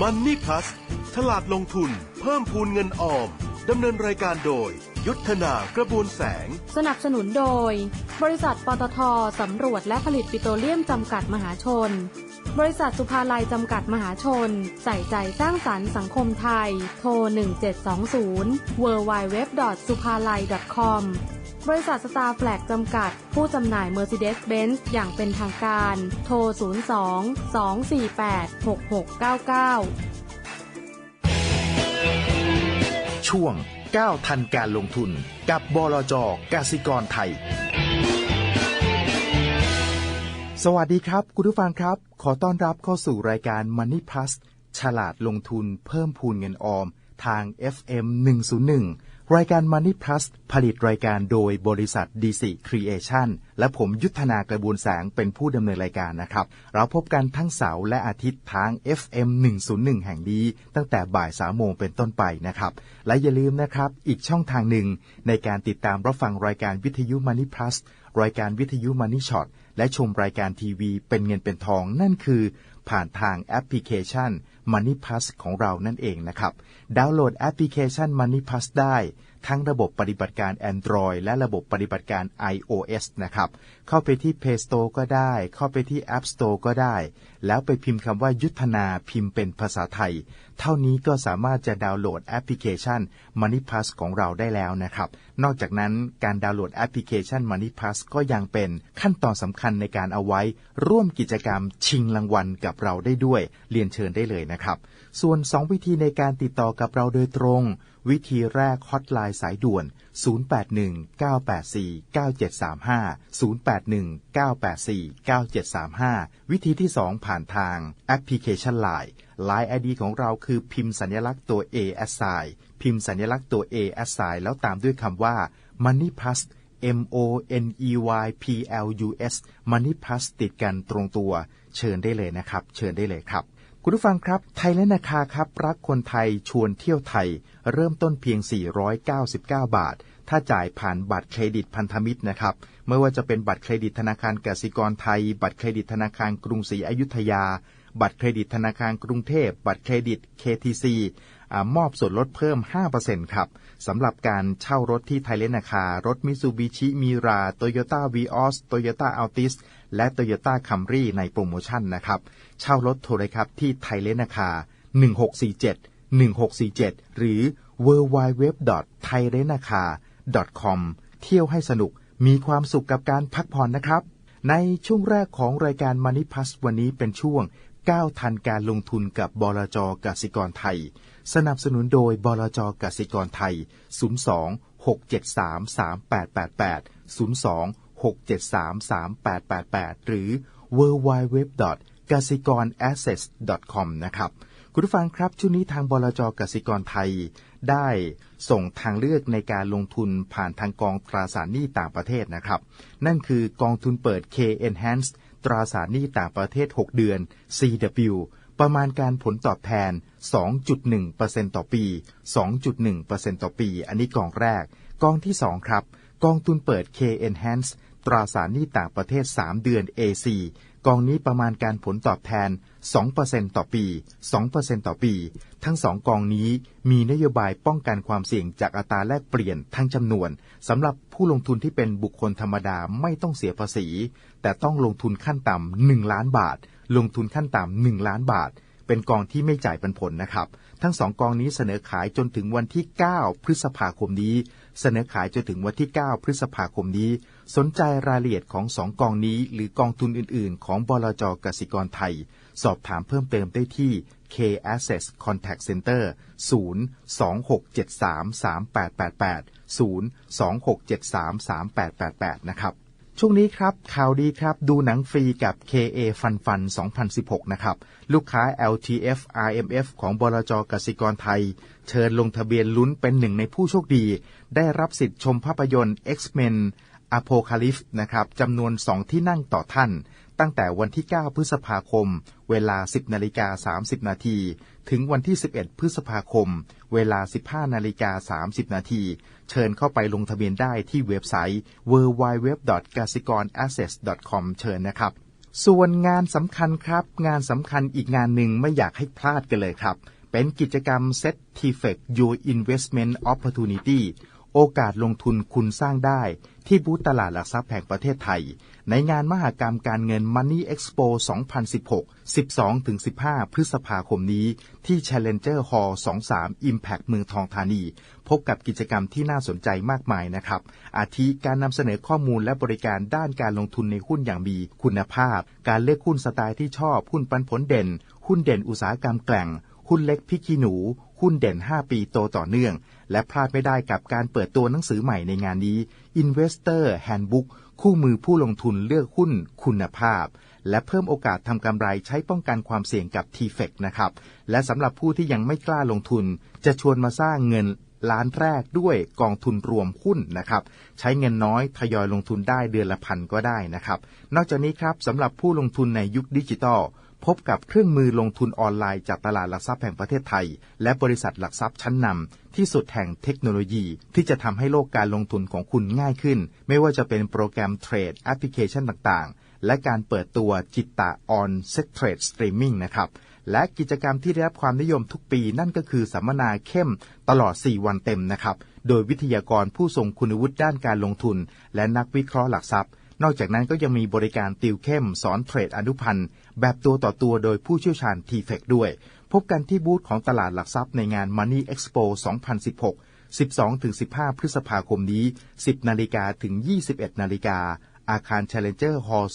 มันนี่พลัสฉลาดลงทุน เพิ่มพูนเงินออมดำเนินรายการโดย ยุทธนากระบวนแสง สนับสนุนโดย บริษัทปตทสำรวจและผลิตปิโตรเลียมจำกัดมหาชน บริษัทสุภาลัยจำกัดมหาชน ใส่ใจสร้างสรรค์สังคมไทย โทร 1720 w w w s u p a l a i com บริษัทสตาร์แฟลกจำกัด ผู้จำหน่าย Mercedes-Benz อย่างเป็นทางการ โทร 02 248 6699 ช่วงก้าวทันการลงทุนกับบลจกสิกรไทย สวัสดีครับ คุณผู้ฟังครับ ขอต้อนรับเข้าสู่รายการ Money Plus ฉลาดลงทุนเพิ่มพูนเงินออมทาง FM 101 รายการ Money Plus ผลิตรายการโดยบริษัท DC Creation และผมยุทธนากระบวนแสงเป็นผู้ดำเนินรายการนะครับ เราพบกันทั้งเสาร์และอาทิตย์ทาง FM 101 แห่งนี้ ตั้งแต่บ่ายสามโมงเป็นต้นไปนะครับ และอย่าลืมนะครับ อีกช่องทางหนึ่ง ในการติดตามรับฟังรายการวิทยุ Money Plus รายการวิทยุ Money Shot และชมรายการทีวีเป็นเงินเป็นทองนั่นคือ ผ่านทางแอปพลิเคชัน Money Plus ของเรานั่นเองนะครับ ดาวน์โหลดแอปพลิเคชัน Money Plus ได้ ทั้งระบบปฏิบัติการ Android และระบบปฏิบัติการ iOS นะครับ เข้าไปที่ Play Store ก็ได้ เข้าไปที่ App Store ก็ได้ แล้วไปพิมพ์คำว่ายุทธนาพิมพ์เป็นภาษาไทย เท่านี้ก็สามารถจะดาวน์โหลดแอปพลิเคชัน Money Plus ของเราได้แล้วนะครับ นอกจากนั้นการดาวน์โหลดแอปพลิเคชัน Money Plus ก็ยังเป็นขั้นตอนสำคัญในการเอาไว้ ร่วมกิจกรรมชิงรางวัลกับเราได้ด้วย เรียนเชิญได้เลยนะครับ ส่วน 2 วิธีในการติดต่อกับเราโดยตรง วิธีแรกฮอตไลน์สายด่วน 081-984-9735 081-984-9735 วิธีที่ 2 ผ่านทางแอปพลิเคชัน Line Line ID ของเราคือพิมพ์สัญลักษณ์ตัว A s i พิมพ์สัญลักษณ์ตัว A s i แล้วตามด้วยคำว่า Money Plus M O N E Y P L U S Money Plus ติดกันตรงตัว เชิญได้เลยนะครับ เชิญได้เลยครับ คุณผู้ฟังครับ ไทยและนาคาครับ รักคนไทยชวนเที่ยวไทย เริ่มต้นเพียง 499 บาท ถ้าจ่ายผ่านบัตรเครดิตพันธมิตรนะครับไม่ว่าจะเป็นบัตรเครดิตธนาคารกสิกรไทย บัตรเครดิตธนาคารกรุงศรีอยุธยา บัตรเครดิตธนาคารกรุงเทพ บัตรเครดิต KTC อมอบส่วนลดเพิ่ม 5%ครับสำหรับการเช่ารถที่ไทยเลนนาคารถมิซูบิชิมิราโตโยต้าวีออสโตโยต้าอัลติสและโตโยต้าคัมรี่ในโปรโมชั่นนะครับ เช่ารถโทรเลยครับที่ไทยเลนนาคา1647 1647 หรือ w w w t h a i l e n a k a com เที่ยวให้สนุกมีความสุขกับการพักผ่อนนะครับ ในช่วงแรกของรายการ Money Plus วันนี้เป็นช่วงก้าวทันการลงทุนกับบลจกสิกรไทย สนับสนุนโดยบลจกสิกรไทย 02 673 3888 02 673 3888 หรือ w w w g a s i k o r a s s e t c o m นะครับ คุณผู้ฟังครับช่วงนี้ทางบลจกสิกรไทย ได้ส่งทางเลือกในการลงทุนผ่านทางกองตราสารหนี้ต่างประเทศนะครับ นั่นคือกองทุนเปิด K Enhance ตราสารหนี้ต่างประเทศ 6 เดือน CW ประมาณการผลตอบแทน 2.1%ต่อปี 2.1%ต่อปี อันนี้กองแรก กองที่ 2 ครับ กองทุนเปิด K Enhance ตราสารหนี้ต่างประเทศ 3 เดือน AC กองนี้ประมาณการผลตอบแทน 2%ต่อปี 2%ต่อปี ทั้งสองกองนี้มีนโยบายป้องกันความเสี่ยงจากอัตราแลกเปลี่ยนทั้งจำนวนสำหรับผู้ลงทุนที่เป็นบุคคลธรรมดาไม่ต้องเสียภาษี แต่ต้องลงทุนขั้นต่ำ1ล้านบาท ลงทุนขั้นต่ำ1ล้านบาท เป็นกองที่ไม่จ่ายปันผลนะครับ ทั้งสองกองนี้เสนอขายจนถึงวันที่ 9 พฤษภาคมนี้ เสนอขายจนถึงวันที่ 9 พฤษภาคมนี้ สนใจรายละเอียดของสองกองนี้ หรือกองทุนอื่น ๆ ของบลจกสิกรไทย สอบถามเพิ่มเติมได้ที่ K Access Contact Center 026733888 026733888 นะครับช่วงนี้ครับข่าวดีครับดูหนังฟรีกับ KA Fun Fun 2016 นะครับ ลูกค้า LTF RMF ของบลจกสิกรไทย เชิญลงทะเบียนลุ้นเป็นหนึ่งในผู้โชคดี ได้รับสิทธิ์ชมภาพยนตร์ X-Men Apocalypse นะครับจำนวน 2 ที่นั่งต่อท่าน ตั้งแต่วันที่ 9 พฤษภาคม เวลา 10นาฬิกา30 นาที ถึงวันที่ 11 พฤษภาคม เวลา 15นาฬิกา30 นาที เชิญเข้าไปลงทะเบียนได้ที่เว็บไซต์ www.gasikornaccess.com เชิญนะครับ ส่วนงานสำคัญครับ งานสำคัญอีกงานหนึ่งไม่อยากให้พลาดกันเลยครับ เป็นกิจกรรม Set t f e c Your Investment Opportunity โอกาสลงทุนคุณสร้างได้ ที่บูธตลาดหลักทรัพย์แห่งประเทศไทย ในงานมหกรรมการเงิน Money Expo 2016 12-15 พฤษภาคมนี้ ที่ Challenger Hall 23 Impact เมืองทองธานี พบกับกิจกรรมที่น่าสนใจมากมายนะครับ อาทิการนำเสนอข้อมูลและบริการด้านการลงทุนในหุ้นอย่างมีคุณภาพ การเลือกหุ้นสไตล์ที่ชอบ หุ้นปันผลเด่น หุ้นเด่นอุตสาหกรรมแกล่ง หุ้นเล็กพิกีหนู หุ้นเด่น 5 ปีโตต่อเนื่อง และพลาดไม่ได้กับการเปิดตัวหนังสือใหม่ในงานนี้ Investor Handbook คู่มือผู้ลงทุนเลือกหุ้นคุณภาพ และเพิ่มโอกาสทำกำไรใช้ป้องกันความเสี่ยงกับ t f e c นะครับ และสำหรับผู้ที่ยังไม่กล้าลงทุน จะชวนมาสร้างเงินล้านแรกด้วยกองทุนรวมหุ้นนะครับ ใช้เงินน้อยทยอยลงทุนได้เดือนละพันก็ได้นะครับ นอกจากนี้ครับสำหรับผู้ลงทุนในยุคดิจิทัล พบกับเครื่องมือลงทุนออนไลน์จากตลาดหลักทรัพย์แห่งประเทศไทย และบริษัทหลักทรัพย์ชั้นนำที่สุดแห่งเทคโนโลยี ที่จะทำให้โลกการลงทุนของคุณง่ายขึ้น ไม่ว่าจะเป็นโปรแกรมเทรดแอปพลิเคชันต่างๆ และการเปิดตัวจิตตะออนเซ็ตเทรดสตรีมมิ่งนะครับและกิจกรรมที่ได้รับความนิยมทุกปีนั่นก็คือสัมมนาเข้มตลอด 4 วันเต็มนะครับ โดยวิทยากรผู้ทรงคุณวุฒิด้านการลงทุน และนักวิเคราะห์หลักทรัพย์ นอกจากนั้นก็ยังมีบริการติวเข้มสอนเทรดอนุพันธ์ แบบตัวต่อตัวโดยผู้เชี่ยวชาญ t f e c ด้วย พบกันที่บูธของตลาดหลักทรัพย์ในงาน Money Expo 2016 12-15 พฤษภาคมนี้ 10 นาฬิกาถึง 21 นาฬิกา อาคาร Challenger Hall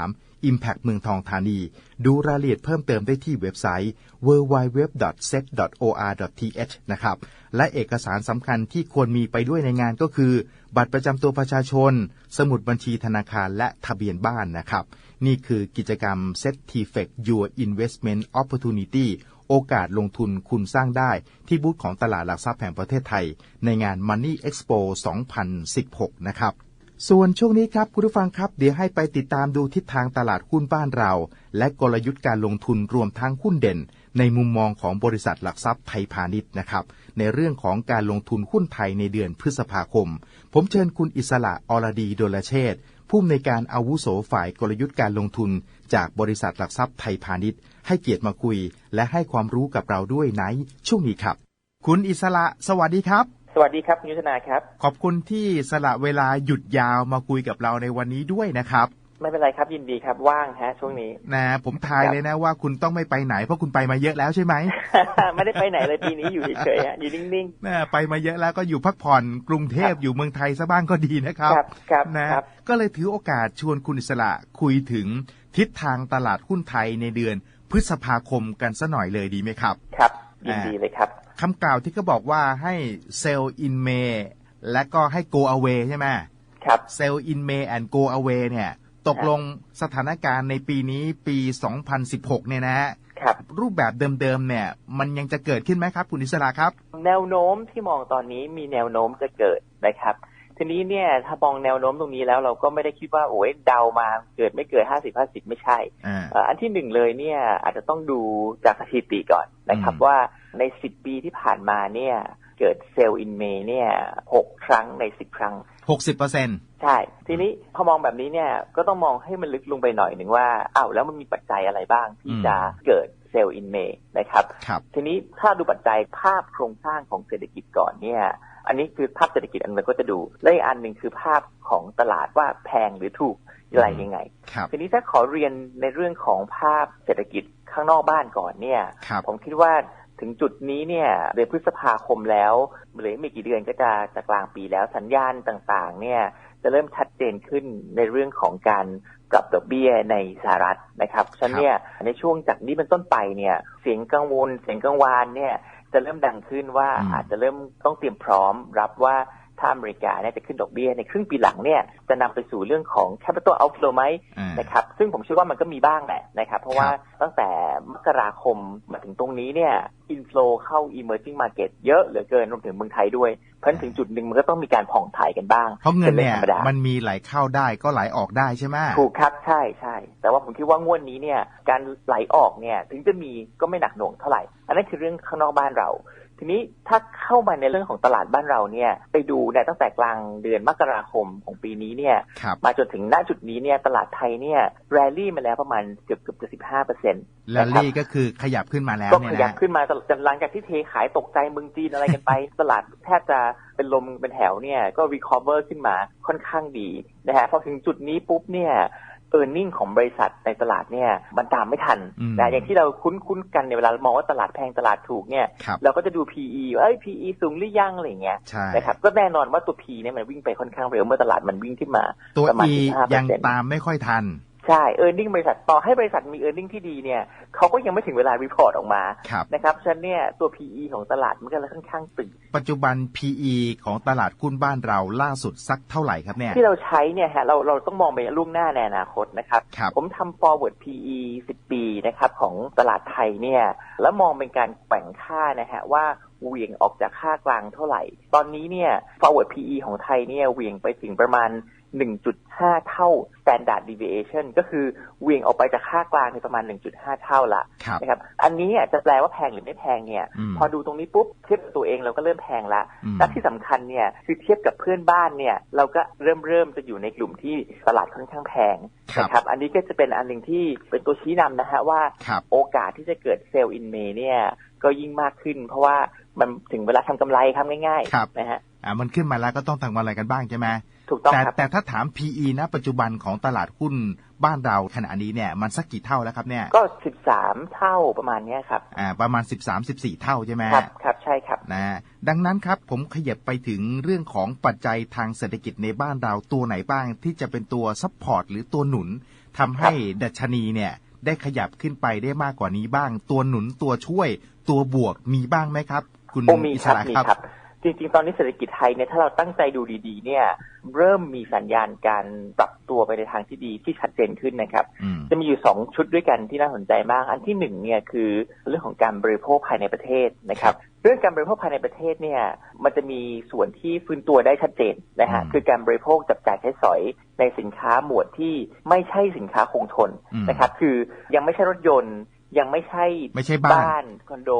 23 Impact เมืองทองธานี ดูรายละเอียดเพิ่มเติมได้ที่เว็บไซต์ www.set.or.th นะครับ และเอกสารสำคัญที่ควรมีไปด้วยในงานก็คือ บัตรประจำตัวประชาชน สมุดบัญชีธนาคารและทะเบียนบ้านนะครับ นี่คือกิจกรรม Set t f e c Your Investment Opportunity โอกาสลงทุนคุณสร้างได้ที่บูธของตลาดหลักทรัพย์แห่งประเทศไทย ในงาน Money Expo 2016 นะครับส่วนช่วงนี้ครับคุณผู้ฟังครับ เดี๋ยวให้ไปติดตามดูทิศทางตลาดหุ้นบ้านเรา และกลยุทธ์การลงทุนรวมทั้งหุ้นเด่น ในมุมมองของบริษัทหลักทรัพย์ไทยพาณิชย์นะครับ ในเรื่องของการลงทุนหุ้นไทยในเดือนพฤษภาคม ผมเชิญคุณอิสระอรดีโดลเชษฐ์ผู้อำนวยการอาวุโสฝ่ายกลยุทธ์การลงทุน จากบริษัทหลักทรัพย์ไทยพาณิชย์ ให้เกียรติมาคุย และให้ความรู้กับเราด้วยในช่วงนี้ครับ คุณอิสระสวัสดีครับ สวัสดีครับคุณยุทธนาครับ ขอบคุณที่สละเวลาหยุดยาวมาคุยกับเราในวันนี้ด้วยนะครับ ไม่เป็นไรครับยินดีครับว่างฮะ ช่วงนี้นะผมทายครับเลยนะว่าคุณต้องไม่ไปไหนเพราะคุณไปมาเยอะแล้วใช่ไหมไม่ได้ไปไหนเลยปีนี้อยู่เฉยๆฮะอยู่นิ่งนะไปมาเยอะแล้วก็อยู่พักผ่อนกรุงเทพครับอยู่เมืองไทยซะบ้างก็ดีนะครับครับครับนะครับก็เลยถือโอกาสชวนคุณอิสระคุยถึงทิศทางตลาดหุ้นไทยในเดือนพฤษภาคมกันซะหน่อยเลยดีไหมครับๆครับยินดีเลยครับคำกล่าวที่เขาบอกว่าให้ sell in May และก็ให้ go away ใช่ไหมครับ sell in May and go away เนี่ย ตกลงสถานการณ์ในปีนี้ปี 2016 เนี่ยนะฮะครับรูปแบบเดิมๆเนี่ย มันยังจะเกิดขึ้นไหมครับ คุณอิสระครับ แนวโน้มที่มองตอนนี้มีแนวโน้มจะเกิดนะครับ ทีนี้เนี่ยถ้ามองแนวโน้มตรงนี้แล้วเราก็ไม่ได้คิดว่าโอ้ยเดามาเกิดไม่เกิดห้าสิบห้าสิบไม่ใช่อ่าเอ่ออันที่หนึ่งเลยเนี่ยอาจจะต้องดูจากสถิติก่อนนะครับอืมว่าในสิบปีที่ผ่านมาเนี่ย เกิดเซลล์อินเมเนี่ยหกครั้งในสิบครั้งหกสิบเปอร์เซ็นต์ใช่ ทีนี้พอมองแบบนี้เนี่ยก็ต้องมองให้มันลึกลงไปหน่อยหนึ่งว่าอ้าวแล้วมันมีปัจจัยอะไรบ้างที่จะเกิดเซลล์อินเมนะครับครับ ทีนี้ถ้าดูปัจจัยภาพโครงสร้างของเศรษฐกิจก่อนเนี่ยอันนี้คือภาพเศรษฐกิจอันหนึงก็จะดูและอีกอันหนึ่งคือภาพของตลาดว่าแพงหรือถูกอะไรยังไงครับทีนี้ถ้าขอเรียนในเรื่องของภาพเศรษฐกิจข้างนอกบ้านก่อนเนี่ยครับผมคิดว่า ถึงจุดนี้เนี่ยเดือนพฤษภาคมแล้วเหลือไม่กี่เดือนก็จะจะกลางปีแล้วสัญญาณต่างๆ เนี่ยจะเริ่มชัดเจนขึ้นในเรื่องของการปรับดอกเบี้ยในสหรัฐนะครับฉะนั้นเนี่ยในช่วงจากนี้เป็นต้นไปเนี่ยเสียงกังวลเสียงกังวานเนี่ยจะเริ่มดังขึ้นว่าอาจจะเริ่มต้องเตรียมพร้อมรับว่า ถ้าอเมริกาเนี่ยจะขึ้นดอกเบี้ยในครึ่งปีหลังเนี่ยจะนำไปสู่เรื่องของ capital outflow ไหมอ่านะครับซึ่งผมเชื่อว่ามันก็มีบ้างแหละนะครับเพราะว่าตั้งแต่มกราคมมาถึงตรงนี้เนี่ย inflow เข้า emerging market เยอะเหลือเกินรวมถึงเมืองไทยด้วย เพราะฉะนั้นถึงจุดหนึ่งมันก็ต้องมีการผ่องถ่ายกันบ้าง เพราะเงินเนี่ยป็รื่องธรรมดามันมีไหลเข้าได้ก็ไหลออกได้ใช่ไหมถูกครับใช่ใช่แต่ว่าผมคิดว่างวดนี้เนี่ยการไหลออกเนี่ยถึงจะมีก็ไม่หนักหน่วงเท่าไหร่ อันนั้นคือเรื่องข้างนอกบ้านเรา ทีนี้ถ้าเข้ามาในเรื่องของตลาดบ้านเราเนี่ย ไปดูเนี่ยตั้งแต่กลางเดือนมกราคมของปีนี้เนี่ยครับมาจนถึงณจุดนี้เนี่ยตลาดไทยเนี่ยแรลลี่มาแล้วประมาณเกือบเกือบจะสิบห้าเปอร์เซ็นต์แลลี่ก็คือขยับขึ้นมาแล้วก็เนี่ยขยับนะขึ้นมาจากหลังจากที่เทขายตกใจเมืองจีนอะไรกันไป ตลาดแทบจะเป็นลมเป็นแถวเนี่ยก็รีคอเวอร์ขึ้นมาค่อนข้างดีนะฮะพอถึงจุดนี้ปุ๊บเนี่ย เออร์เน็งของบริษัทในตลาดเนี่ยมันตามไม่ทันอืมนะอย่างที่เราคุ้นๆกันในเวลาเรามองว่าตลาดแพงตลาดถูกเนี่ยครับเราก็จะดู PE ว่าเอ้ย PE สูงหรือยังอะไรอย่างเงี้ยใช่นะครับก็แน่นอนว่าตัว P เนี่ยมันวิ่งไปค่อนข้างเร็วเมื่อตลาดมันวิ่งขึ้นมาตัวประมาณ E 15%ยังตามไม่ค่อยทัน ใช่ e a r n i n g บริษัทต่อให้บริษัทมี e a r n i n g ที่ดีเนี่ยเขาก็ยังไม่ถึงเวลารีพอร์ตออกมาครับนะครับฉะนั้นเนี่ยตัว PE ของตลาดมันก็เลยค่อนข้างตึง ปัจจุบัน PE ของตลาดหุ้นบ้านเราล่าสุดสักเท่าไหร่ครับเนี่ยที่เราใช้เนี่ยฮะเราเราต้องมองไปล่วงหน้าในอนาคตนะครับครับผมทำ forward PE 10 ปีนะครับของตลาดไทยเนี่ยแล้วมองเป็นการแบ่งค่านะฮะว่าเหวี่ยงออกจากค่ากลางเท่าไหร่ ตอนนี้เนี่ย forward PE ของไทยเนี่ยเหวี่ยงไปถึงประมาณ 1.5 เท่า standard deviation ก็คือเหวี่ยงออกไปจากค่ากลางในประมาณ 1.5 เท่าละครับนะครับ อันนี้อะจะแปลว่าแพงหรือไม่แพงเนี่ยอืมพอดูตรงนี้ปุ๊บเทียบกับตัวเองเราก็เริ่มแพงละอืมและที่สำคัญเนี่ยคือเทียบกับเพื่อนบ้านเนี่ยเราก็เริ่มเริ่มจะอยู่ในกลุ่มที่ตลาดค่อนข้างแพงครับนะครับ อันนี้ก็จะเป็นอันหนึ่งที่เป็นตัวชี้นำนะฮะว่าครับโอกาสที่จะเกิดเซลล์อินเมเนี่ยก็ยิ่งมากขึ้น เพราะว่ามันถึงเวลาทำกำไรทำง่ายครับๆนะฮะอ่ามันขึ้นมาแล้วก็ต้องทำอะไรกันบ้างใช่ไหม ถูกต้องแต่ครับแต่ถ้าถาม PE นะปัจจุบันของตลาดหุ้นบ้านเราขณะนี้เนี่ยมันสักกี่เท่าแล้วครับเนี่ยก็13เท่าประมาณเนี้ยครับอ่าประมาณ13-14เท่าใช่ไหมครับครับใช่ครับนะดังนั้นครับผมขยับไปถึงเรื่องของปัจจัยทางเศรษฐกิจในบ้านเราตัวไหนบ้าง ที่จะเป็นตัวซัพพอร์ตหรือตัวหนุนทำให้ดัชนีเนี่ยได้ขยับขึ้นไปได้มากกว่านี้บ้าง ตัวหนุนตัวช่วยตัวบวกมีบ้างไหมครับ คุณโอ้มีอิคสรับระมีครับครับ จริงๆ ตอนนี้เศรษฐกิจไทยเนี่ยถ้าเราตั้งใจดูดีๆ เนี่ย เริ่มมีสัญญาณการปรับตัวไปในทางที่ดีที่ชัดเจนขึ้นนะครับอืมจะมีอยู่สองชุดด้วยกันที่น่าสนใจมาก อันที่หนึ่งเนี่ยคือเรื่องของการบริโภคภายในประเทศนะครับ เรื่องการบริโภคภายในประเทศเนี่ย มันจะมีส่วนที่ฟื้นตัวได้ชัดเจนนะฮะอืมคือการบริโภคจับจ่ายใช้สอยในสินค้าหมวดที่ไม่ใช่สินค้าคงทนอืมนะครับ คือยังไม่ใช่รถยนต์ ยังไม่ใช่ไม่ใช่บ้านคอนโด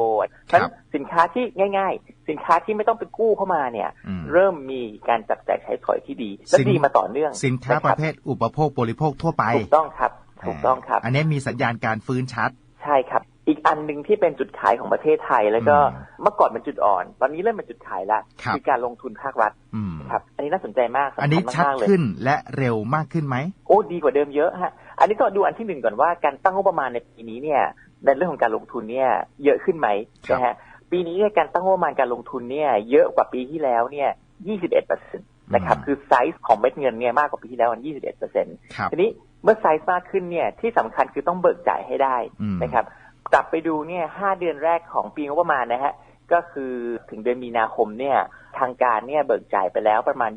เพราะฉะนั้นสินค้าที่ง่าย ๆ สินค้าที่ไม่ต้องไปกู้เข้ามาเนี่ยอืมเริ่มมีการจับจ่ายใช้สอยที่ดีและสินดีมาต่อเนื่อง สินค้าะปคระบเภทอุปโภคบริโภคทั่วไปถูกต้องครับถูกต้องครับ อันนี้มีสัญญาณการฟื้นชัด ใช่ครับ อีกอันหนึ่งที่เป็นจุดขายของประเทศไทย แล้วก็อืมเมื่อก่อนเป็นจุดอ่อน ตอนนี้เริ่มเป็นจุดขายแล้วครับอการลงทุนภาครัฐอืมครับ อันนี้น่าสนใจมากสำคัญอันนี้ชัดมากๆเลยขึ้นและเร็วมากขึ้นไหมโอ้ดีกว่าเดิมเยอะฮะ อันนี้ต้องดูอันที่หนึ่งก่อนว่าการตั้งงบประมาณในปีนี้เนี่ยในเรื่องของการลงทุนเนี่ยเยอะขึ้นไหมครับนะฮะปีนี้เนี่ยการตั้งงบประมาณการลงทุนเนี่ยเยอะกว่าปีที่แล้วเนี่ย 21เปอร์เซ็นต์นะครับคือไซส์ของเม็ดเงินเนี่ยมากกว่าปีที่แล้วมัน21เปอร์เซ็นต์ครับทีนี้เมื่อไซส์มากขึ้นเนี่ยที่สำคัญคือต้องเบิกจ่ายให้ได้อืมนะครับกลับไปดูเนี่ยห้าเดือนแรกของปีงบประมาณนะฮะก็คือถึงเดือนมีนาคมเนี่ยทางการเนี่ยเบิกจ่ายไปแล้วประมาณ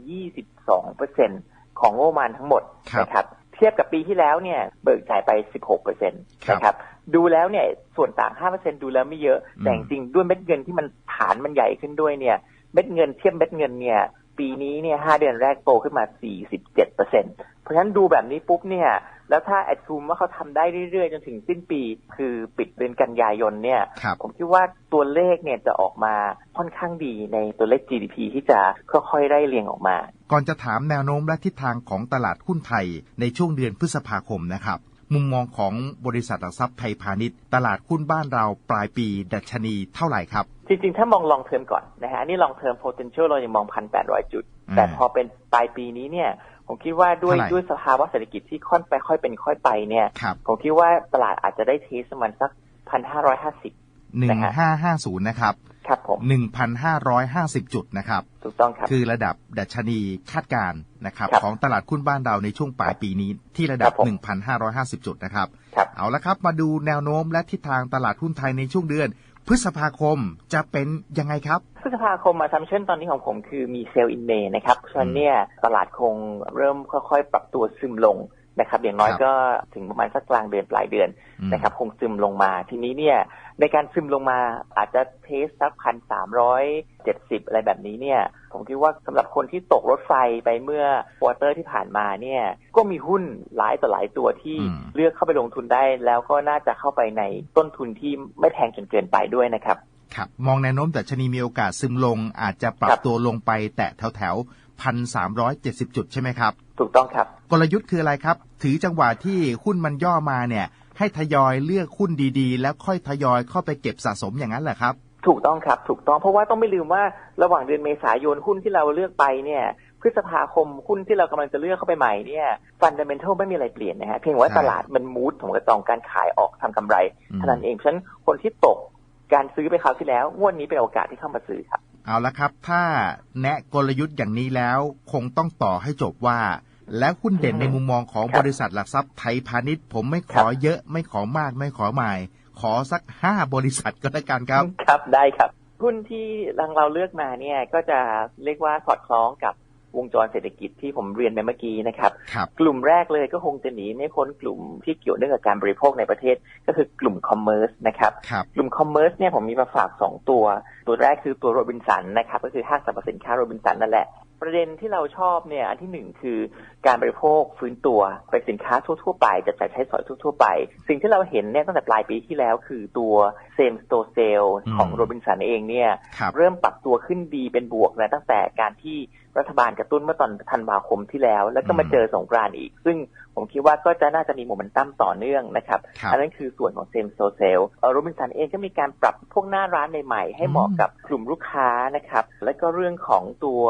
22เปอร์เซ็นของงบประมาณทั้งหมดครับนะครับเทียบกับปีที่แล้วเนี่ยเบิกจ่ายไป 16เปอร์เซ็นต์ครับนะครับดูแล้วเนี่ยส่วนต่าง5เปอร์เซ็นดูแล้วไม่เยอะอืมแต่จริงๆด้วยเม็ดเงินที่มันฐานมันใหญ่ขึ้นด้วยเนี่ยเม็ดเงินเทียบเม็ดเงินเนี่ย ปีนี้เนี่ยห้าเดือนแรกโตขึ้นมา 47เปอร์เซ็นเพราะฉะนั้นดูแบบนี้ปุ๊บเนี่ย แล้วถ้าแอดซูมว่าเขาทำได้เรื่อยๆ จนถึงสิ้นปีคือปิดเดือนกันยายนเนี่ยครับผมคิดว่าตัวเลขเนี่ยจะออกมาค่อนข้างดีในตัวเลข GDP ที่จะค่อยๆไล่เรียงออกมา ก่อนจะถามแนวโน้มและทิศทางของตลาดหุ้นไทยในช่วงเดือนพฤษภาคมนะครับมุมมองของบริษัทหลักทรัพย์ไทยพาณิชย์ ตลาดหุ้นบ้านเราปลายปีดัชนีเท่าไหร่ครับ จริงๆ ถ้ามองลองเทอมก่อนนะฮะอันนี่ลองเทอม potential เรายังมอง1,800จุดอืมแต่พอเป็นปลายปีนี้เนี่ย ผมคิดว่าด้วยเท่าไหร่ด้วยสภาวะเศรษฐกิจที่ค่อนไปค่อยเป็นค่อยไปเนี่ยครับผมคิดว่าตลาดอาจจะได้เทสประมาณสัก1,550หนึ่นะงฮะห้าห้าศูนย์นะครับครับผมหนึ่งพันห้าร้อยห้าสิบจุดนะครับถูกต้องครับคือระดับดัชนีคาดการณ์นะครับครับของตลาดหุ้นบ้านเราในช่วงปลายปีนี้ที่ระดัครับบผม1,550 จุดนะครับครับ เอาละครับมาดูแนวโน้มและทิศทางตลาดหุ้นไทยในช่วงเดือน พฤษภาคมจะเป็นยังไงครับพฤษภาคมมาซัมเช่นตอนนี้ของผมคือมีเซลล์อินเมย์นะครับเพราะฉะนั้นเนี่ยตลาดคงเริ่มค่อยๆ ปรับตัวซึมลง นะครับอย่างน้อยครับก็ถึงประมาณสักกลางเดือนปลายเดือนอืมนะครับคงซึมลงมาทีนี้เนี่ยในการซึมลงมาอาจจะเทสสักพันสามร้อยเจ็ดสิบอะไรแบบนี้เนี่ย ผมคิดว่าสำหรับคนที่ตกรถไฟไปเมื่อควอเตอร์ที่ผ่านมาเนี่ย ก็มีหุ้นหลายต่อหลายตัวที่อืมเลือกเข้าไปลงทุนได้ แล้วก็น่าจะเข้าไปในต้นทุนที่ไม่แพงจนเกินไปด้วยนะครับครับมองแนวโน้มดัชนีมีโอกาสซึมลงอาจจะปรับครับตัวลงไปแตะแถว แถวพันสามร้อยเจ็ดสิบจุดใช่ไหมครับ ถูกต้องครับ กลยุทธ์คืออะไรครับ ถือจังหวะที่หุ้นมันย่อมาเนี่ย ให้ทยอยเลือกหุ้นดีๆ แล้วค่อยทยอยเข้าไปเก็บสะสมอย่างนั้นแหละครับ ถูกต้องครับ ถูกต้องเพราะว่าต้องไม่ลืมว่าระหว่างเดือนเมษายนหุ้นที่เราเลือกไปเนี่ยพฤษภาคมหุ้นที่เรากำลังจะเลือกเข้าไปใหม่เนี่ยฟันเดเมนทัลไม่มีอะไรเปลี่ยนนะฮะเพียงว่าใช่ตลาดมันมูดของกระจองการขายออกทำกำไรอืมเท่านั้นเองเพราะฉะนั้นคนที่ตกการซื้อไปคราวที่แล้วงวดนี้เป็นโอกาสที่เข้ามาซื้อครับ เอาละครับ ถ้าแนะกลยุทธ์อย่างนี้แล้ว คงต้องต่อให้จบว่า และหุ้นเด่นในมุมมองของบริษัทหลักทรัพย์ไทยพาณิชย์ ผมไม่ขอเยอะไม่ขอมากไม่ขอใหม่ขอสักห้าบริษัทก็แล้วกันครับ ครับได้ครับหุ้นที่ทางเราเลือกมาเนี่ยก็จะเรียกว่าสอดคล้องกับ วงจรเศรษฐกิจที่ผมเรียนไปเมื่อกี้นะครับครับกลุ่มแรกเลยก็คงจะหนีไม่พ้นกลุ่มที่เกี่ยวเนื่องกับการบริโภคในประเทศ ก็คือกลุ่มคอมเมอร์สนะครับครับกลุ่มคอมเมอร์สเนี่ยผมมีมาฝาก 2 ตัว ตัวแรกคือตัวโรบินสันนะครับก็คือห้างสรรพสินค้าโรบินสันนั่นแหละ ประเด็นที่เราชอบเนี่ยอันที่หนึ่งคือการบริโภคฟื้นตัวเป็นสินค้าทั่วๆไปจับจ่ายใช้สอยทั่วๆไป สิ่งที่เราเห็นเนี่ยตั้งแต่ปลายปีที่แล้วคือตัว same store sale อืมของโรบินสันเองเนี่ยครับเริ่มปรับตัวขึ้นดีเป็นบวกนะตั้งแต่การที่รัฐบาลกระตุ้นเมื่อตอนธันวาคมที่แล้ว แล้วก็มาอืมเจอสงกรานต์อีก ซึ่งผมคิดว่าก็จะน่าจะมีโมเมนตัมต่อเนื่องนะครับครับอันนั้นคือส่วนของเซมโซเซลโรบินสันเองก็มีการปรับพวกหน้าร้านใหม่ๆ ให้เหมาะอืมกับกลุ่มลูกค้านะครับ แล้วก็เรื่องของตัว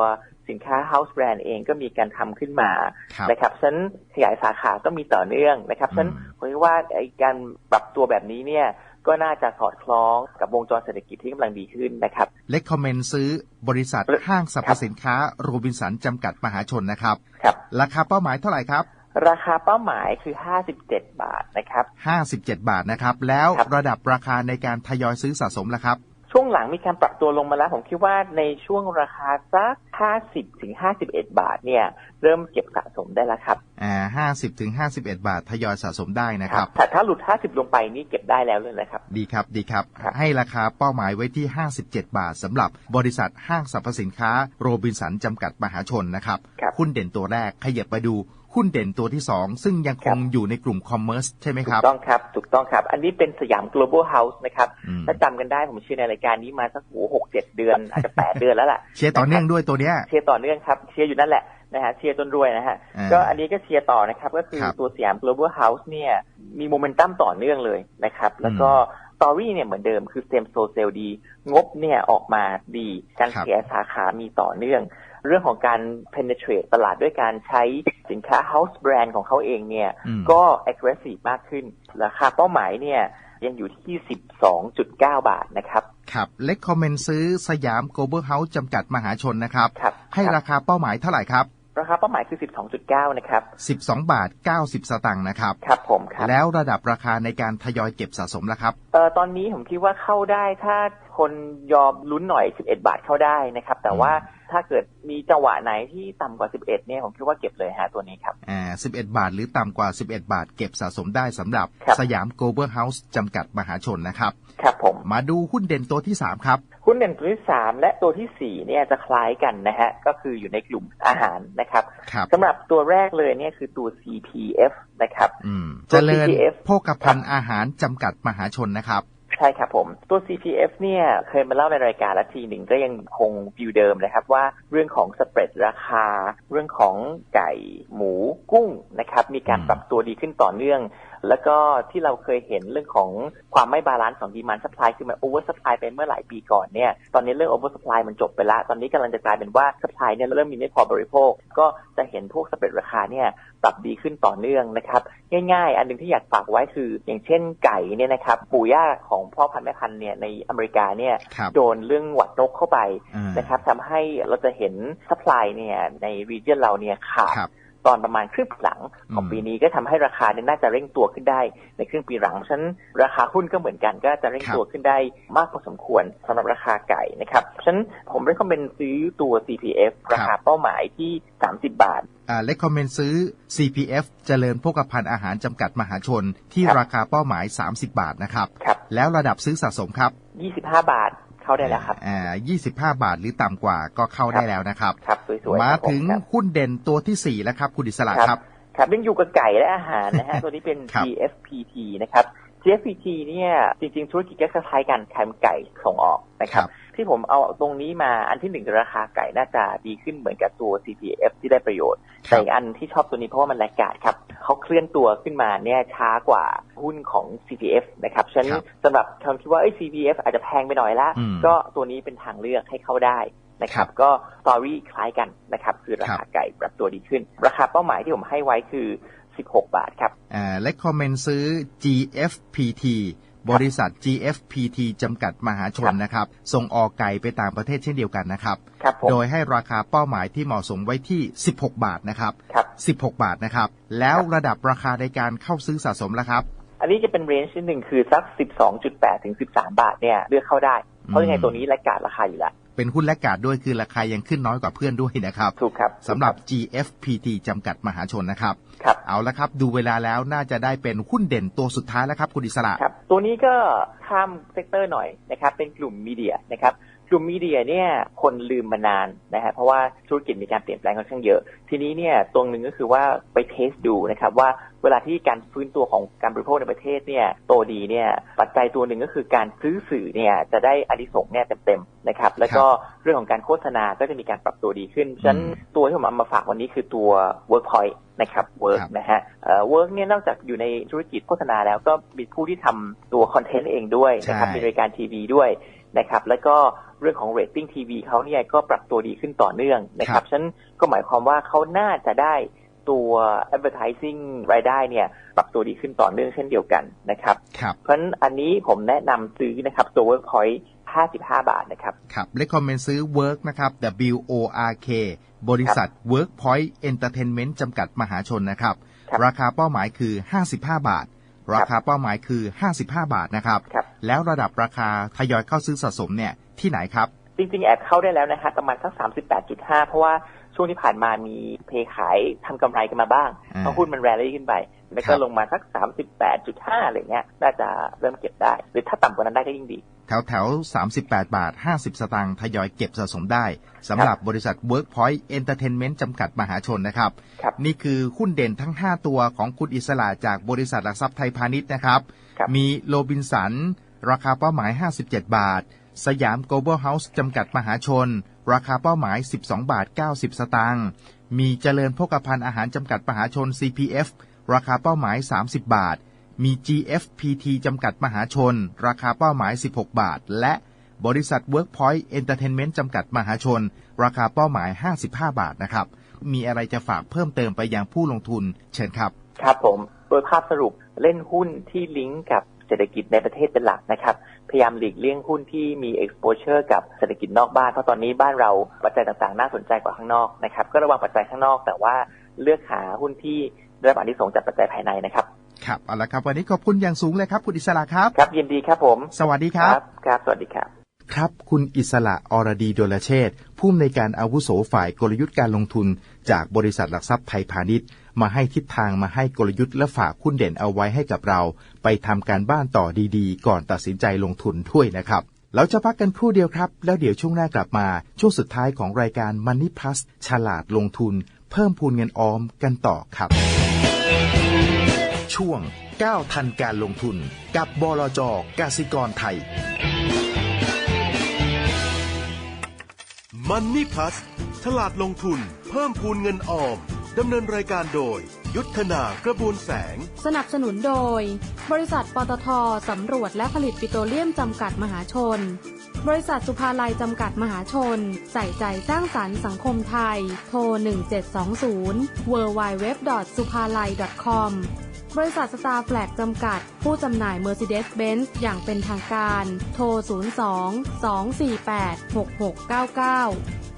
สินค้า House Brand เองก็มีการทำขึ้นมาครับนะครับฉะนันขยายสาขาก็มีต่อเนื่องนะครับฉะนันอืมผมคิดว่าไอ้การปรับตัวแบบนี้เนี่ยก็น่าจะสอดคล้องกับวงจรเศรษฐกิจที่กำลังดีขึ้นนะครับเลคคอมเมนต์ซื้อบริษัทครับห้างสรรพสินค้าโรบินสันจำกัดมหาชนนะครับครับ ราคาเป้าหมายเท่าไหร่ครับ ราคาเป้าหมายคือ 57 บาทนะครับ 57 บาทนะครับ แล้วครับระดับราคาในการทยอยซื้อสะสมล่ะครับ ช่วงหลังมีการปรับตัวลงมาแล้ว ผมคิดว่าในช่วงราคาสัก 50ถึง51 บาทเนี่ยเริ่มเก็บสะสมได้แล้วครับอ่า50ถึง51 บาททยอยสะสมได้นะครับแต่ถ้าหลุด 50 ลงไปนี่เก็บได้แล้วเลยนะครับ ดีครับดีครับครับให้ราคาเป้าหมายไว้ที่ 57 บาทสำหรับบริษัทห้างสรรพสินค้า โรบินสันจำกัดมหาชนนะครับครับหุ้นเด่นตัวแรกขยับไปดู หุ้นเด่นตัวที่2ซึ่งยังคครังบอยู่ในกลุ่มคอมเมอร์สใช่ไหมถูครักบต้องครับ ถูกต้องครับ อันนี้เป็นสยาม global house นะครับอืมถ้าจำกันได้ผมเชียร์ในรายการนี้มาสักโหหกเจ็ดเดือน อาจจะแปดเดือนแล้วล่ะ เชียร์ต่อเนื่องด้วยตัวเนี้ย เชียร์ต่อเนื่องครับ เชียร์อยู่นั่นแหละนะฮะเชียร์จนรวยนะฮะอ่าก็อันนี้ก็เชียร์ต่อนะครับ ก็คือครับตัวสยาม global house เนี่ยมีโมเมนตัมต่อเนื่องเลยนะครับ แล้วก็สตอรี่เนี่ยเหมือนเดิมคือเซมโซเซลดี งบเนี่ยออกมาดี การครับขยายสาขามีต่อเนื่อง เรื่องของการ penetrate ตลาดด้วยการใช้สินค้า house brand ของเขาเองเนี่ยอืมก็ aggressive มากขึ้น ราคาเป้าหมายเนี่ยยังอยู่ที่ 12.9 บาทนะครับ ครับ เล็กคอมเมนต์ซื้อสยาม global house จำกัดมหาชนนะครับ ครับ ให้ครับราคาเป้าหมายเท่าไหร่ครับ ราคาเป้าหมายคือ 12.9 นะครับ 12 บาท 90 สตางค์นะครับ ครับผมครับ แล้วระดับราคาในการทยอยเก็บสะสมล่ะครับ เอ่อ ตอนนี้ผมคิดว่าเข้าได้ถ้าคนยอมลุ้นหน่อย 11 บาทเข้าได้นะครับ แต่ว่าถ้าเกิดมีจังหวะไหนที่ต่ำกว่า 11 เนี่ยผมคิดว่าเก็บเลยฮะตัวนี้ครับ อ่า 11 บาทหรือต่ำกว่า 11 บาท เก็บสะสมได้สำหรับ ครับ สยาม global house จำกัดมหาชนนะครับ ครับผม มาดูหุ้นเด่นตัวที่ 3 ครับ หุ้นเด่นตัวที่3และตัวทีสี่4เนี่ยจะคล้ายกันนะฮะก็คืออยู่ในกลุ่มอาหารนะครับครับสำหรับตัวแรกเลยเนี่ยคือตัว CPF นะครับอืมตัวเจริญ CPF โภคภัณฑ์อาหารจำกัดมหาชนนะครับใช่ครับผมตัว CPF เนี่ยเคยมาเล่าในรายการและทีหนึ่งก็ยังคงวิวเดิมนะครับว่าเรื่องของสเปรดราคา เรื่องของไก่หมูกุ้งนะครับมีการอืมปรับตัวดีขึ้นต่อเนื่อง แล้วก็ที่เราเคยเห็นเรื่องของความไม่บาลานซ์ของดีมาน d ั p พลายคือมันโอเวอร์สปายไปเมื่อหลายปีก่อนเนี่ยตอนนี้เรื่องโอเวอร์สปายมันจบไปละตอนนี้กำลังจะกลายเป็นว่าสปายเนี่ยเริ่มมีไม่พอบริโภค ก็จะเห็นพวกสเปรดราคาเนี่ยปรับดีขึ้นต่อเนื่องนะครับง่ายๆ อันหนึงที่อยากฝากไว้คือ อย่างเช่นไก่เนี่ยนะครับปู่ย่าของพ่อพันธุ์แม่พันธุ์เนี่ยในอเมริกาเนี่ยครับโดนเรื่องหวัดนกเข้าไปอ่านะครับทำให้เราจะเห็นสปายเนี่ยในรีเจนเราเนี่ยขาดครับ ตอนประมาณครึ่งปีหลังของอืมปีนี้ก็ทำให้ราคาเนี่ยน่าจะเร่งตัวขึ้นได้ในครึ่งปีหลังเพราะฉะนั้นราคาหุ้นก็เหมือนกันก็จะเร่งตัวขึ้นได้มากพอสมควรสำหรับราคาไก่นะครับเพราะฉะนั้นผมเรียกเป็นซื้อตัว CPF ราคาเป้าหมายที่ 30 บาทอ่าเลคคอมเมนต์ซื้อ CPF เจริญโภคภัณฑ์อาหารจำกัดมหาชนที่ครับราคาเป้าหมาย 30 บาทนะครับครับ แล้วระดับซื้อสะสมครับ 25 บาท เข้าได้แล้วครับอ่า25บาทหรือต่ำกว่าก็เข้าได้แล้วนะครับ ครับสวยๆมาครับผถึงครับหุ้นเด่นตัวที่4แล้วครับ คุณอิสระครับครับ ครับยังอยู่กับไก่และอาหารนะฮะตัวนี้เป็นครับ GFPT นะครับ GFPT เนี่ยจริงๆธุรกิจก็คล้ายๆกันขายไก่ส่งออกนะครับที่ผมเอาตรงนี้มาอันที่หนึ่งราคาไก่น่าจะดีขึ้นเหมือนกับตัว CPF ที่ได้ประโยชน์ครัแต่บอีกอันที่ชอบตัวนี้เพราะว่ามันแลกกาดครับเขาเคลื่อนตัวขึ้นมาเนี่ยช้ากว่าหุ้นของ CPF นะครับฉะนั้นสำหรับคนคิดว่าเอ้ย CPF อาจจะแพงไปหน่อยละอืมก็ตัวนี้เป็นทางเลือกให้เข้าได้นะครับครับก็สตอรี่คล้ายกันนะครับคือราครัคาบไก่ปรับตัวดีขึ้น ราคาเป้าหมายที่ผมให้ไว้คือ 16 บาทครับอ่าและคอมเมนต์ซื้อ GFPT บริษัท GFPT จำกัดมหาชนนะครับ ส่งออกไก่ไปต่างประเทศเช่นเดียวกันนะครับครับผมโดยให้ราคาเป้าหมายที่เหมาะสมไว้ที่ 16 บาทนะครับครับ16 บาทนะครับ แล้วระดับราคาในการเข้าซื้อสะสมแล้วครับ อันนี้จะเป็นเรนจ์ที่หนึ่งคือสัก 12.8 ถึง 13 บาทเนี่ยเลือกเข้าได้ เพราะยังไงตัวนี้รายการราคาอยู่แล้ว เป็นหุ้นและกาดด้วยคือราคายังขึ้นน้อยกว่าเพื่อนด้วยนะครับถูกครับสำหรับ GFPT จำกัดมหาชนนะครับครับเอาละครับ ดูเวลาแล้วน่าจะได้เป็นหุ้นเด่นตัวสุดท้ายแล้วครับคุณอิสระครับตัวนี้ก็ข้ามเซกเตอร์หน่อยนะครับเป็นกลุ่มมีเดียนะครับ กลุ่มมีเดียเนี่ยคนลืมมานานนะฮะเพราะว่าธุรกิจมีการเปลี่ยนแปลงค่อนข้างเยอะ ทีนี้เนี่ยตรงหนึ่งก็คือว่าไปเทสดูนะครับว่าเวลาที่การฟื้นตัวของการบริโภคในประเทศเนี่ยโตดีเนี่ยปัจจัยตัวหนึ่งก็คือการซื้อสื่อเนี่ยจะได้อานิสงส์เนี่ยเต็มๆนะครับแล้วก็เรื่องของการโฆษณาก็จะมีการปรับตัวดีขึ้นฉะนั้นตัวที่ผมเอามาฝากวันนี้คือตัว Workpoint นะครับ Work ครับนะฮะเอ่อ Work เนี่ยนอกจากอยู่ในธุรกิจโฆษณาแล้วก็มีผู้ที่ทำตัวคอนเทนต์เองด้วยนะครับใช่มีรายการทีวีด้วย นะครับแล้วก็เรื่องของเรตติ้งทีวีเขาเนี่ยก็ปรับตัวดีขึ้นต่อเนื่องนะครับฉะนั้นก็หมายความว่าเขาน่าจะได้ตัว advertising รายได้เนี่ยปรับตัวดีขึ้นต่อเนื่องเช่นเดียวกันนะครับครับเพราะฉะนั้นอันนี้ผมแนะนำซื้อนะครับตัว Workpoint 55 บาทนะครับ ครับและคอมเมนต์ซื้อ Work นะครับ W O R K บริษัท Workpoint Entertainment จำกัดมหาชนนะครับครับราคาเป้าหมายคือ 55 บาท ราคาเป้าหมายคือ 55 บาทนะครับครับแล้วระดับราคาทยอยเข้าซื้อสะสมเนี่ยที่ไหนครับ จริงๆ แอบเข้าได้แล้วนะฮะประมาณสัก 38.5 เพราะว่าช่วงที่ผ่านมามีเพขายทำกำไรกันมาบ้างอ่าเพราะหุ้นมันแรลลี่ขึ้นไป แล้วคก็รับลงมาสัก38.5อะไรเงี้ยน่าจะเริ่มเก็บได้ หรือถ้าต่ำกว่านั้นได้ก็ยิ่งดี แถวแถวๆ38บาท50สตางค์ทยอยเก็บสะสมได้สำหรับบริษัท Workpoint Entertainment จำกัดมหาชนนะครับครับนี่คือหุ้นเด่นทั้ง 5 ตัวของคุณอิสระจากบริษัทหลักทรัพย์ไทยพาณิชย์นะครับครับมีโลบินสัน ราคาเป้าหมาย 57 บาท สยาม Global House จำกัดมหาชน ราคาเป้าหมาย 12 บาท 90 สตางค์มีเจริญโภคภัณฑ์อาหารจำกัดมหาชน CPF ราคาเป้าหมาย 30 บาท มี GFPT จำกัดมหาชน ราคาเป้าหมาย 16 บาท และบริษัท Workpoint Entertainment จำกัดมหาชน ราคาเป้าหมาย 55 บาทนะครับ มีอะไรจะฝากเพิ่มเติมไปยังผู้ลงทุน เชิญครับ ครับผม โดยภาพสรุปเล่นหุ้นที่ลิงก์กับเศรษฐกิจในประเทศเป็นหลักนะครับ พยายามหลีกเลี่ยงหุ้นที่มี exposure กับเศรษฐกิจนอกบ้าน เพราะตอนนี้บ้านเราปัจจัยต่างๆ น่าสนใจกว่าข้างนอกนะครับ ก็ระวังปัจจัยข้างนอก แต่ว่าเลือกหาหุ้นที่ ด้รับอานิสงส์จากปัจจัยภายในนะครับ ครับเอาละครับวันนี้ขอบคุณอย่างสูงเลยครับคุณอิสระครับ ครับยินดีครับผม สวัสดีครับครับสวัสดีครับ ครับคุณอิสระอรดีโดลเชษฐ์ผู้อำนวยการอาวุโสฝ่ายกลยุทธ์การลงทุน จากบริษัทหลักทรัพย์ไทยพาณิชย์ มาให้ทิศทางมาให้กลยุทธ์และฝากหุ้นเด่นเอาไว้ให้กับเรา ไปทำการบ้านต่อดีๆ ก่อนตัดสินใจลงทุนด้วยนะครับเราจะพักกันครู่เดียวครับ แล้วเดี๋ยวช่วงหน้ากลับมา ช่วงสุดท้ายของรายการ Money Plus ฉลาดลงทุน เพิ่มพูนเงินออมกันต่อครับ ช่วงก้าวทันการลงทุนกับบลจกสิกรไทย Money Plus ฉลาดลงทุน เพิ่มพูนเงินออมดำเนินรายการโดย ยุทธนากระบวนแสง สนับสนุนโดย บริษัทปตทสำรวจและผลิตปิโตรเลียมจำกัดมหาชน บริษัทสุภาลัยจำกัดมหาชน ใส่ใจสร้างสรรค์สังคมไทย โทร 1720 w w w s u p a l a i com บริษัทสตาร์แฟลกจำกัด ผู้จำหน่าย Mercedes-Benz อย่างเป็นทางการ โทร 02 248 6699